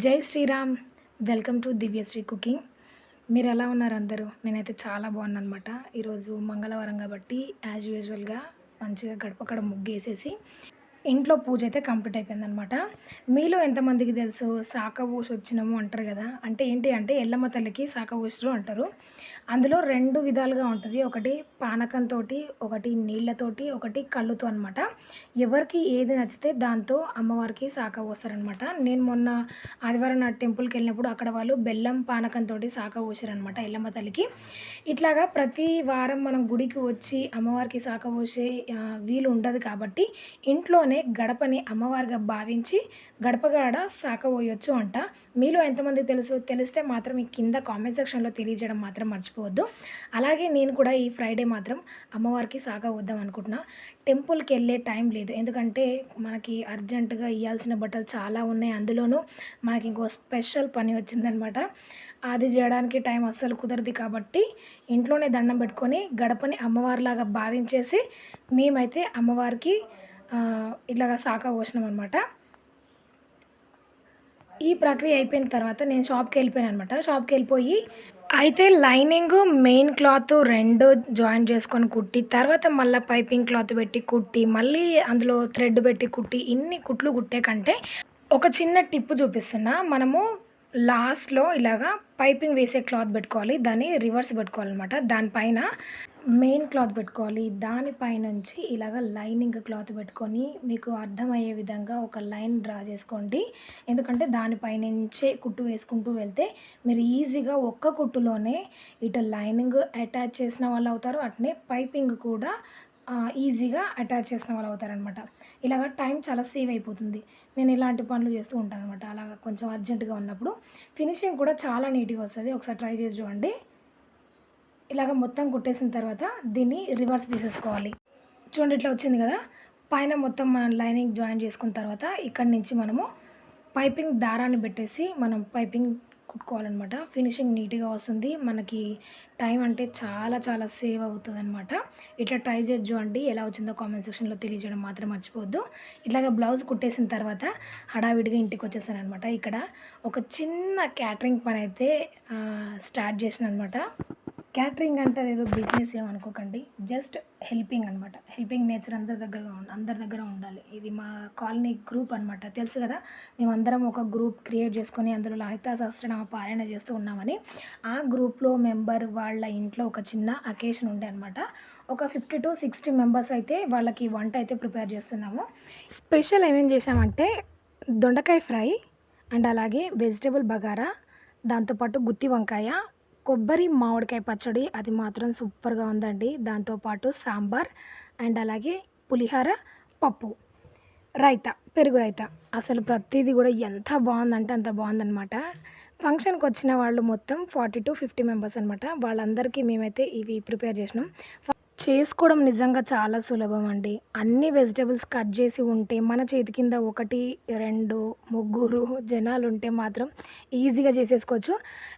జై Sriram. Welcome to Divyasri cooking. మీరు ఎలా ఉన్నారు అందరూ? నేనైతే చాలా బాగున్నాను అనమాట ఈరోజు మంగళవారం కాబట్టి యాజ్ యూజువల్గా మంచిగా గడపకడ ముగ్గు వేసేసి ఇంట్లో పూజ అయితే కంప్లీట్ అయిపోయిందనమాట మీలో ఎంతమందికి తెలుసు శాఖ ఊసి వచ్చినాము అంటారు కదా? అంటే ఏంటి అంటే ఎల్లమ్మ తల్లికి శాఖ ఊసరు అంటారు. అందులో రెండు విధాలుగా ఉంటుంది. ఒకటి పానకంతో ఒకటి నీళ్ళతోటి ఒకటి కళ్ళుతో అనమాట ఎవరికి ఏది నచ్చితే దాంతో అమ్మవారికి శాఖ పోస్తారనమాట నేను మొన్న ఆదివారం నా టెంపుల్కి వెళ్ళినప్పుడు అక్కడ వాళ్ళు బెల్లం పానకంతో శాఖ పోసారనమాట ఎల్లమ్మ తల్లికి. ఇట్లాగా ప్రతి వారం మనం గుడికి వచ్చి అమ్మవారికి శాఖ పోసే వీలు ఉండదు కాబట్టి ఇంట్లోనే గడపని అమ్మవారిగా భావించి గడపగాడ సాకబోయొచ్చు అంట. మీలో ఎంతమంది తెలుసు తెలిస్తే మాత్రం ఈ కింద కామెంట్ సెక్షన్లో తెలియజేయడం మాత్రం మర్చిపోవద్దు. అలాగే నేను కూడా ఈ ఫ్రైడే మాత్రం అమ్మవారికి సాగ వద్దాం అనుకుంటున్నా. టెంపుల్కి వెళ్ళే టైం లేదు. ఎందుకంటే మనకి అర్జెంటుగా ఇవ్వాల్సిన బట్టలు చాలా ఉన్నాయి. అందులోనూ మనకి ఇంకో స్పెషల్ పని వచ్చిందనమాట. అది చేయడానికి టైం అస్సలు కుదరదు కాబట్టి ఇంట్లోనే దండం పెట్టుకొని గడపని అమ్మవారిలాగా భావించేసి మేమైతే అమ్మవారికి ఇట్లాగా శాఖ పోసినాం అనమాట ఈ ప్రక్రియ అయిపోయిన తర్వాత నేను షాప్కి వెళ్ళిపోయాను అనమాట షాప్కి వెళ్ళిపోయి అయితే లైనింగ్ మెయిన్ క్లాత్ రెండు జాయిన్ చేసుకొని కుట్టి తర్వాత మళ్ళీ పైపింగ్ క్లాత్ పెట్టి కుట్టి మళ్ళీ అందులో థ్రెడ్ పెట్టి కుట్టి ఇన్ని కుట్లు కుట్టే కంటే ఒక చిన్న టిప్ చూపిస్తున్నా. మనము లాస్ట్లో ఇలాగా పైపింగ్ వేసే క్లాత్ పెట్టుకోవాలి దాన్ని రివర్స్ పెట్టుకోవాలన్నమాట. దానిపైన మెయిన్ క్లాత్ పెట్టుకోవాలి. దానిపైనుంచి ఇలాగ లైనింగ్ క్లాత్ పెట్టుకొని మీకు అర్థమయ్యే విధంగా ఒక లైన్ డ్రా చేసుకోండి. ఎందుకంటే దానిపైనుంచే కుట్టు వేసుకుంటూ వెళ్తే మీరు ఈజీగా ఒక్క కుట్టులోనే ఇటు లైనింగ్ అటాచ్ చేసిన వాళ్ళు అవుతారు. అట్నే పైపింగ్ కూడా ఈజీగా అటాచ్ చేసిన వాళ్ళు అవుతారనమాట ఇలాగ టైం చాలా సేవ్ అయిపోతుంది. నేను ఇలాంటి పనులు చేస్తూ ఉంటాను అనమాట అలాగ కొంచెం అర్జెంటుగా ఉన్నప్పుడు. ఫినిషింగ్ కూడా చాలా నీట్గా వస్తుంది. ఒకసారి ట్రై చేసి చూడండి. ఇలాగ మొత్తం కుట్టేసిన తర్వాత దీన్ని రివర్స్ తీసేసుకోవాలి. చూడండి ఇట్లా వచ్చింది కదా? పైన మొత్తం మనం లైనింగ్ జాయిన్ చేసుకున్న తర్వాత ఇక్కడ నుంచి మనము పైపింగ్ దారాన్ని పెట్టేసి మనం పైపింగ్ కుట్టుకోవాలన్నమాట. ఫినిషింగ్ నీట్గా వస్తుంది. మనకి టైం అంటే చాలా చాలా సేవ్ అవుతుంది అనమాట ఇట్లా ట్రై చేసి చూడండి ఎలా వచ్చిందో కామెంట్ సెక్షన్లో తెలియజేయడం మాత్రం మర్చిపోవద్దు. ఇట్లాగా బ్లౌజ్ కుట్టేసిన తర్వాత హడావిడిగా ఇంటికి వచ్చేసాను అనమాట ఇక్కడ ఒక చిన్న క్యాటరింగ్ పని అయితే స్టార్ట్ చేసిన అనమాట క్యాటరింగ్ అంటే ఏదో బిజినెస్ ఏమనుకోకండి జస్ట్ హెల్పింగ్ అనమాట హెల్పింగ్ నేచర్ అందరి దగ్గర ఉండాలి అందరి దగ్గర ఉండాలి. ఇది మా కాలనీ గ్రూప్ అనమాట తెలుసు కదా? మేమందరం ఒక గ్రూప్ క్రియేట్ చేసుకొని అందులో లలితా సహస్రనామ పారాయణ చేస్తూ ఉన్నామని. ఆ గ్రూప్లో మెంబర్ వాళ్ళ ఇంట్లో ఒక చిన్న అకేషన్ ఉండే అనమాట ఒక ఫిఫ్టీ టు సిక్స్టీ మెంబర్స్ అయితే వాళ్ళకి వంట అయితే ప్రిపేర్ చేస్తున్నాము. స్పెషల్ ఏమేం చేసామంటే దొండకాయ ఫ్రై అండ్ అలాగే వెజిటేబుల్ బగారా దాంతోపాటు గుత్తి వంకాయ కొబ్బరి మామిడికాయ పచ్చడి అది మాత్రం సూపర్గా ఉందండి. దాంతోపాటు సాంబార్ అండ్ అలాగే పులిహోర పప్పు. రైతా పెరుగు రైతా. అసలు ప్రతిదీ కూడా ఎంత బాగుందంటే అంత బాగుందనమాట ఫంక్షన్కి వచ్చిన వాళ్ళు మొత్తం ఫార్టీ టు ఫిఫ్టీ మెంబర్స్ అనమాట వాళ్ళందరికీ మేమైతే ఇవి ప్రిపేర్ చేసినాం. చేసుకోవడం నిజంగా చాలా సులభం అండి అన్ని వెజిటబుల్స్ కట్ చేసి ఉంటే మన చేతి కింద ఒకటి రెండు ముగ్గురు జనాలు ఉంటే మాత్రం ఈజీగా చేసేసుకోవచ్చు.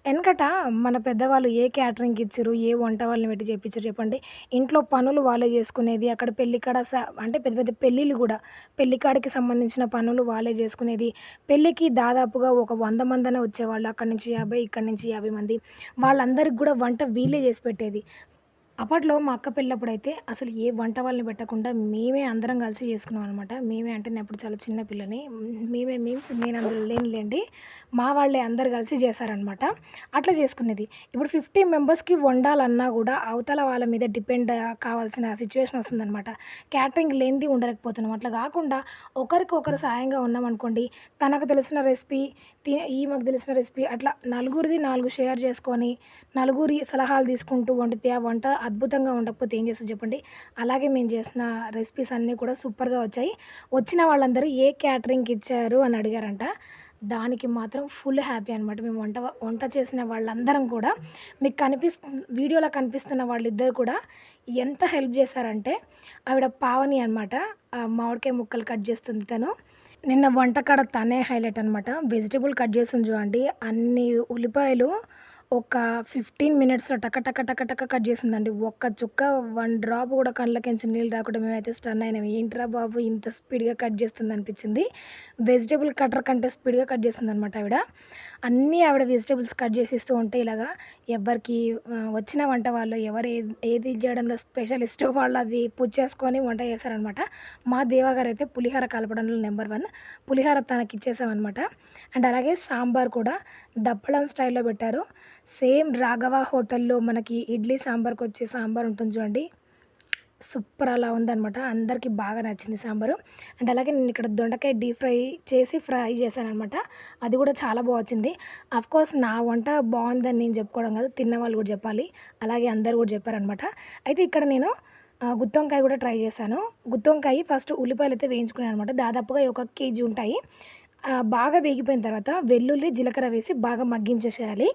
వెనకట మన పెద్దవాళ్ళు ఏ క్యాటరింగ్ ఇచ్చారు ఏ వంట వాళ్ళని పెట్టి చేయించారు చెప్పండి. ఇంట్లో పనులు వాళ్ళే చేసుకునేది అక్కడ పెళ్ళికాడ స- అంటే పెద్ద పెద్ద పెళ్ళిళ్ళు కూడా పెళ్ళికాడికి సంబంధించిన పనులు వాళ్ళే చేసుకునేది. పెళ్ళికి దాదాపుగా ఒక వంద మందనే వచ్చేవాళ్ళు అక్కడి నుంచి యాభై ఇక్కడి నుంచి యాభై మంది. వాళ్ళందరికి కూడా వంట వీళ్ళే చేసి పెట్టేది. అప్పట్లో మా అక్క పెళ్ళప్పుడు అయితే అసలు ఏ వంట వాళ్ళని పెట్టకుండా మేమే అందరం కలిసి చేసుకున్నాం అనమాట మేమే అంటే నేను అప్పుడు చాలా చిన్న పిల్లని. మేమే మీన్స్ నేను అందులో లేనులేండి మా వాళ్ళే అందరు కలిసి చేశారనమాట అట్లా చేసుకునేది. ఇప్పుడు ఫిఫ్టీ మెంబర్స్కి వండాలన్నా కూడా అవతల వాళ్ళ మీద డిపెండ్ కావాల్సిన సిచ్యువేషన్ వస్తుందన్నమాట. క్యాటరింగ్ లేనిది ఉండలేకపోతున్నాం. అట్లా కాకుండా ఒకరికి ఒకరు సాయంగా ఉన్నాం అనుకోండి తనకు తెలిసిన రెసిపీ ఈమెకు తెలిసిన రెసిపీ అట్లా నలుగురిది నాలుగు షేర్ చేసుకొని నలుగురి సలహాలు తీసుకుంటూ వండితే ఆ వంట అద్భుతంగా ఉండకపోతే ఏం చేస్తా చెప్పండి? అలాగే మేము చేసిన రెసిపీస్ అన్నీ కూడా సూపర్గా వచ్చాయి. వచ్చిన వాళ్ళందరూ ఏ క్యాటరింగ్కి ఇచ్చారు అని అడిగారంట. దానికి మాత్రం ఫుల్ హ్యాపీ అనమాట మేము వంట వంట చేసిన వాళ్ళందరం కూడా మీకు కనిపిస్తు వీడియోలో కనిపిస్తున్న వాళ్ళిద్దరు కూడా ఎంత హెల్ప్ చేశారంటే ఆవిడ పావని అనమాట మామిడికాయ ముక్కలు కట్ చేస్తుంది తను. నిన్న వంటకాడ తనే హైలైట్ అనమాట వెజిటేబుల్ కట్ చేస్తుంది చూడండి. అన్ని ఉల్లిపాయలు ఒక ఫిఫ్టీన్ మినిట్స్లో టక టక టక టక కట్ చేసిందండి. ఒక్క చుక్క వన్ డ్రాప్ కూడా కళ్ళకించి నీళ్ళు రాకుండా మేమైతే స్టన్ అయినాం. ఏంట్రా బాబు ఇంత స్పీడ్గా కట్ చేస్తుంది అనిపించింది. వెజిటేబుల్ కటర్ కంటే స్పీడ్గా కట్ చేస్తుంది అనమాట ఆవిడ. అన్నీ ఆవిడ వెజిటేబుల్స్ కట్ చేసేస్తూ ఉంటే ఇలాగా ఎవరికి వచ్చిన వంట వాళ్ళు ఎవరు ఏది ఏది చేయడంలో స్పెషలిస్ట్ వాళ్ళు అది పుచ్చేసుకొని వంట చేశారనమాట మా దేవాగారు అయితే పులిహోర కలపడంలో నెంబర్ వన్ పులిహోర తనకి ఇచ్చేసామన్నమాట. అండ్ అలాగే సాంబార్ కూడా దప్పడం స్టైల్లో పెట్టారు. సేమ్ రాఘవ హోటల్లో మనకి ఇడ్లీ సాంబార్కి వచ్చే సాంబార్ ఉంటుంది చూడండి. సూపర్ అలా ఉందనమాట అందరికీ బాగా నచ్చింది సాంబారు. అండ్ అలాగే నేను ఇక్కడ దొండకాయ డీప్ ఫ్రై చేసి ఫ్రై చేశాను అనమాట అది కూడా చాలా బాగా వచ్చింది. కోర్స్ నా వంట బాగుందని నేను చెప్పుకోవడం కాదు. తిన్న వాళ్ళు కూడా చెప్పాలి. అలాగే అందరు కూడా చెప్పారనమాట అయితే ఇక్కడ నేను గుత్తొంకాయ కూడా ట్రై చేశాను. గుత్తొంకాయ ఫస్ట్ ఉల్లిపాయలు అయితే వేయించుకున్నాను అనమాట దాదాపుగా ఒక కేజీ ఉంటాయి. బాగా వేగిపోయిన తర్వాత వెల్లుల్లి జీలకర్ర వేసి బాగా మగ్గించేసేయాలి.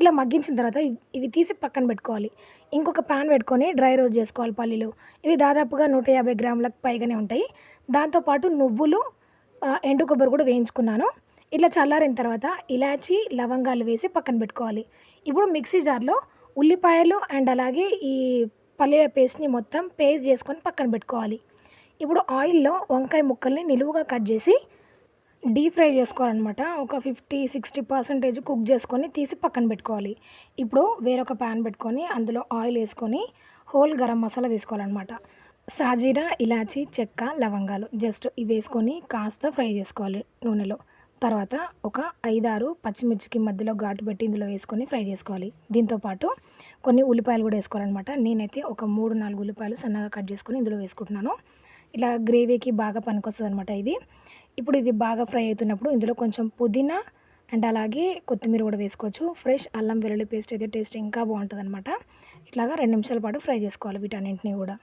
ఇలా మగ్గించిన తర్వాత ఇవి- తీసి పక్కన పెట్టుకోవాలి. ఇంకొక ప్యాన్ పెట్టుకొని డ్రై రోస్ట్ చేసుకోవాలి పల్లీలు. ఇవి దాదాపుగా నూట యాభై గ్రాములకు పైగానే ఉంటాయి. దాంతోపాటు నువ్వులు ఎండు కొబ్బరి కూడా వేయించుకున్నాను. ఇట్లా చల్లారిన తర్వాత ఇలాచి లవంగాలు వేసి పక్కన పెట్టుకోవాలి. ఇప్పుడు మిక్సీ జార్లో ఉల్లిపాయలు అండ్ అలాగే ఈ పల్లీల పేస్ట్ని మొత్తం పేస్ట్ చేసుకొని పక్కన పెట్టుకోవాలి. ఇప్పుడు ఆయిల్లో వంకాయ ముక్కల్ని నిలువుగా కట్ చేసి డీప్ ఫ్రై చేసుకోవాలన్నమాట. ఒక ఫిఫ్టీ సిక్స్టీ పర్సెంటేజ్ కుక్ చేసుకొని తీసి పక్కన పెట్టుకోవాలి. ఇప్పుడు వేరొక ప్యాన్ పెట్టుకొని అందులో ఆయిల్ వేసుకొని హోల్ గరం మసాలా తీసుకోవాలన్నమాట. సాజీరా ఇలాచి చెక్క లవంగాలు జస్ట్ ఇవి వేసుకొని కాస్త ఫ్రై చేసుకోవాలి నూనెలో. తర్వాత ఒక ఐదారు పచ్చిమిర్చికి మధ్యలో ఘాటు పెట్టి ఇందులో వేసుకొని ఫ్రై చేసుకోవాలి. దీంతోపాటు కొన్ని ఉల్లిపాయలు కూడా వేసుకోవాలన్నమాట. నేనైతే ఒక మూడు నాలుగు ఉల్లిపాయలు సన్నగా కట్ చేసుకొని ఇందులో వేసుకుంటున్నాను. ఇలా గ్రేవీకి బాగా పనికొస్తుంది అనమాట ఇది. ఇప్పుడు ఇది బాగా ఫ్రై అవుతున్నప్పుడు ఇందులో కొంచెం పుదీనా అండ్ అలాగే కొత్తిమీర కూడా వేసుకోవచ్చు. ఫ్రెష్ అల్లం వెల్లుల్లి పేస్ట్ అయితే టేస్ట్ ఇంకా బాగుంటుంది అనమాట ఇట్లాగా రెండు నిమిషాల పాటు ఫ్రై చేసుకోవాలి వీటన్నింటినీ కూడా.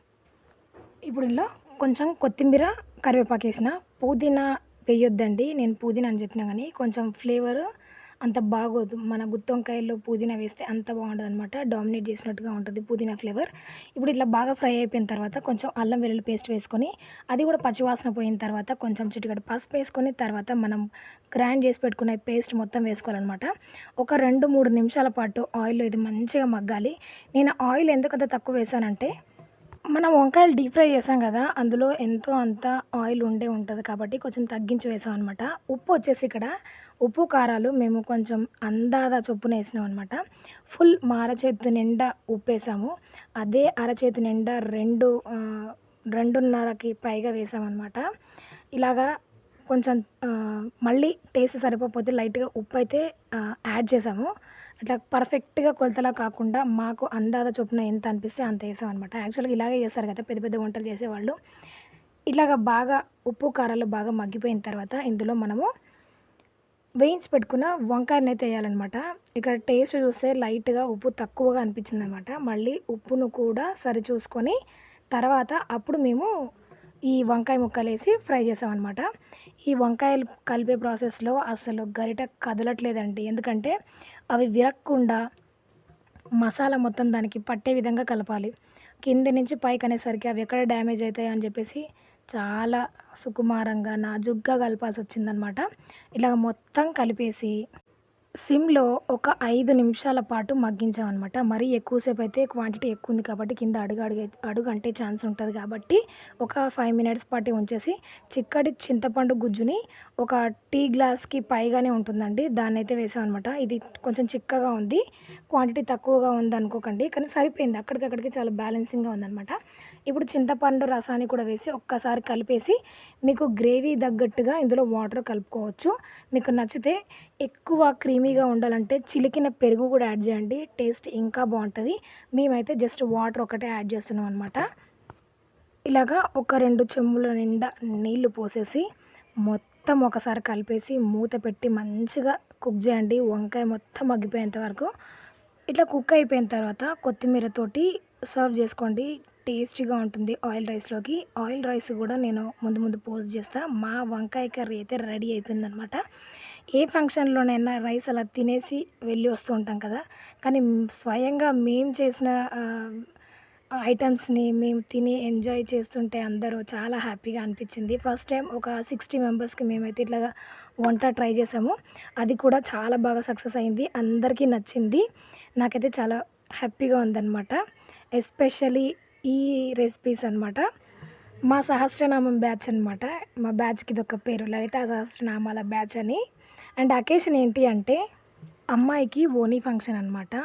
ఇప్పుడు ఇందులో కొంచెం కొత్తిమీర కరివేపాకు వేసిన పుదీనా వేయొద్దండి. నేను పుదీనా అని చెప్పినా కానీ కొంచెం ఫ్లేవర్ అంత బాగోదు. మన గుత్తొంకాయల్లో పుదీనా వేస్తే అంత బాగుంటుంది అనమాట డామినేట్ చేసినట్టుగా ఉంటుంది పుదీనా ఫ్లేవర్ ఇప్పుడు ఇట్లా బాగా ఫ్రై అయిపోయిన తర్వాత కొంచెం అల్లం వెల్లుల్లి పేస్ట్ వేసుకొని అది కూడా పచ్చివాసన పోయిన తర్వాత కొంచెం చిటికడ పసుపు వేసుకొని తర్వాత మనం గ్రైండ్ చేసి పెట్టుకునే పేస్ట్ మొత్తం వేసుకోవాలన్నమాట. ఒక రెండు మూడు నిమిషాల పాటు ఆయిల్లో ఇది మంచిగా మగ్గాలి. నేను ఆయిల్ ఎందుకంత తక్కువ వేసానంటే మనం వంకాయలు డీప్ ఫ్రై చేసాం కదా అందులో ఎంతో అంత ఆయిల్ ఉండే ఉంటుంది కాబట్టి కొంచెం తగ్గించి వేసాం అనమాట ఉప్పు వచ్చేసి ఇక్కడ ఉప్పు కారాలు మేము కొంచెం అందాద చొప్పున వేసినాం అనమాట ఫుల్ మా అరచేతి నిండా ఉప్పు వేసాము. అదే అరచేతి నిండా రెండు రెండున్నరకి పైగా వేసామన్నమాట ఇలాగా కొంచెం మళ్ళీ టేస్ట్ సరిపోతే లైట్గా ఉప్పు అయితే యాడ్ చేసాము. అట్లా పర్ఫెక్ట్గా కొలతలా కాకుండా మాకు అందాద చొప్పున ఎంత అనిపిస్తే అంత వేసామన్నమాట యాక్చువల్గా ఇలాగే చేస్తారు కదా పెద్ద పెద్ద వంటలు చేసేవాళ్ళు. ఇలాగ బాగా ఉప్పు కారాలు బాగా మగ్గిపోయిన తర్వాత ఇందులో మనము వేయించి పెట్టుకున్న వంకాయని అయితే వేయాలన్నమాట. ఇక్కడ టేస్ట్ చూస్తే లైట్గా ఉప్పు తక్కువగా అనిపించింది అనమాట మళ్ళీ ఉప్పును కూడా సరి చూసుకొని తర్వాత అప్పుడు మేము ఈ వంకాయ ముక్కలు వేసి ఫ్రై చేసామన్నమాట. ఈ వంకాయలు కలిపే ప్రాసెస్లో అసలు గరిట కదలట్లేదండి. ఎందుకంటే అవి విరక్కుండా మసాలా మొత్తం దానికి పట్టే విధంగా కలపాలి. కింది నుంచి పైకి అనేసరికి అవి ఎక్కడ డ్యామేజ్ అవుతాయి అని చెప్పేసి చాలా సుకుమారంగా నాజుగ్గా కలపాల్సి వచ్చిందనమాట ఇలాగ మొత్తం కలిపేసి సిమ్లో ఒక ఐదు నిమిషాల పాటు మగ్గించామన్నమాట. మరీ ఎక్కువసేపు అయితే క్వాంటిటీ ఎక్కువ ఉంది కాబట్టి కింద అడుగు అడుగు అడుగు అంటే ఛాన్స్ ఉంటుంది కాబట్టి ఒక ఫైవ్ మినిట్స్ పాటు ఉంచేసి చిక్కటి చింతపండు గుజ్జుని ఒక టీ గ్లాస్కి పైగానే ఉంటుందండి. దాన్ని అయితే వేసామన్నమాట. ఇది కొంచెం చిక్కగా ఉంది. క్వాంటిటీ తక్కువగా ఉంది అనుకోకండి. కానీ సరిపోయింది. అక్కడికక్కడికి చాలా బ్యాలెన్సింగ్గా ఉందన్నమాట. ఇప్పుడు చింతపండు రసాన్ని కూడా వేసి ఒక్కసారి కలిపేసి మీకు గ్రేవీ తగ్గట్టుగా ఇందులో వాటర్ కలుపుకోవచ్చు. మీకు నచ్చితే ఎక్కువ క్రీమ్ క్రీమీగా ఉండాలంటే చిలికిన పెరుగు కూడా యాడ్ చేయండి. టేస్ట్ ఇంకా బాగుంటుంది. మేమైతే జస్ట్ వాటర్ ఒకటే యాడ్ చేస్తున్నాం అనమాట ఇలాగా ఒక రెండు చెంబుల నిండా నీళ్ళు పోసేసి మొత్తం ఒకసారి కలిపేసి మూత పెట్టి మంచిగా కుక్ చేయండి. వంకాయ మొత్తం మగ్గిపోయేంత వరకు. ఇట్లా కుక్ అయిపోయిన తర్వాత కొత్తిమీరతోటి సర్వ్ చేసుకోండి. టేస్టీగా ఉంటుంది ఆయిల్ రైస్లోకి ఆయిల్ రైస్ కూడా నేను ముందు ముందు పోస్ట్ చేస్తాను మా వంకాయ కర్రీ అయితే రెడీ అయిపోయిందనమాట ఏ ఫంక్షన్లోనైనా రైస్ అలా తినేసి వెళ్ళి వస్తూ ఉంటాం కదా. కానీ స్వయంగా మేము చేసిన ఐటమ్స్ని మేము తిని ఎంజాయ్ చేస్తుంటే అందరూ చాలా హ్యాపీగా అనిపించింది. ఫస్ట్ టైం ఒక సిక్స్టీ మెంబర్స్కి మేమైతే ఇట్లా వంట ట్రై చేసాము. అది కూడా చాలా బాగా సక్సెస్ అయింది. అందరికీ నచ్చింది. నాకైతే చాలా హ్యాపీగా ఉందన్నమాట. ఎస్పెషలీ ఈ రెసిపీస్ అన్నమాట. మా సహస్రనామం బ్యాచ్ అనమాట మా బ్యాచ్కి ఇది ఒక పేరు. లలిత సహస్రనామాల బ్యాచ్ అని. అండ్ అకేషన్ ఏంటి అంటే అమ్మాయికి ఓనీ ఫంక్షన్ అనమాట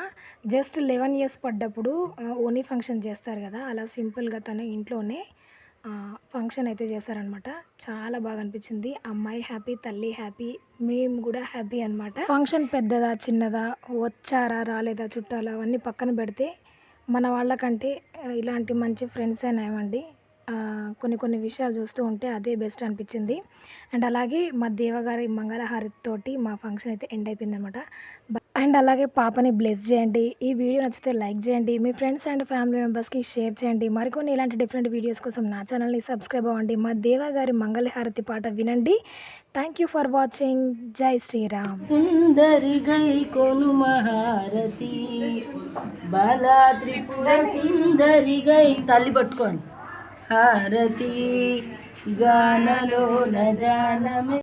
జస్ట్ లెవెన్ ఇయర్స్ పడ్డప్పుడు ఓనీ ఫంక్షన్ చేస్తారు కదా అలా సింపుల్గా తను ఇంట్లోనే ఫంక్షన్ అయితే చేస్తారనమాట చాలా బాగా అనిపించింది. అమ్మాయి హ్యాపీ తల్లి హ్యాపీ మేము కూడా హ్యాపీ అనమాట ఫంక్షన్ పెద్దదా చిన్నదా వచ్చారా రాలేదా చుట్టాలు అవన్నీ పక్కన పెడితే మన వాళ్ళకంటే ఇలాంటి మంచి ఫ్రెండ్స్ ఏమండి కొన్ని కొన్ని విషయాలు చూస్తూ ఉంటే అదే బెస్ట్ అనిపించింది. అండ్ అలాగే మా దేవగారి మంగళహారతితోటి మా ఫంక్షన్ అయితే ఎండ్ అయిపోయింది అనమాట అండ్ అలాగే పాపని బ్లెస్ చేయండి. ఈ వీడియో నచ్చితే లైక్ చేయండి. మీ ఫ్రెండ్స్ అండ్ ఫ్యామిలీ మెంబర్స్కి షేర్ చేయండి. మరికొన్ని ఇలాంటి డిఫరెంట్ వీడియోస్ కోసం నా ఛానల్ని సబ్స్క్రైబ్ అవ్వండి. మా దేవగారి మంగళహారతి పాట వినండి. థ్యాంక్ యూ ఫర్ వాచింగ్ జై శ్రీరామ్. సుందరి గై కొను మహారతి. బాలా త్రిపుర సుందరి గై తల్లి పట్టుకోండి హారతి గానలో నజానమే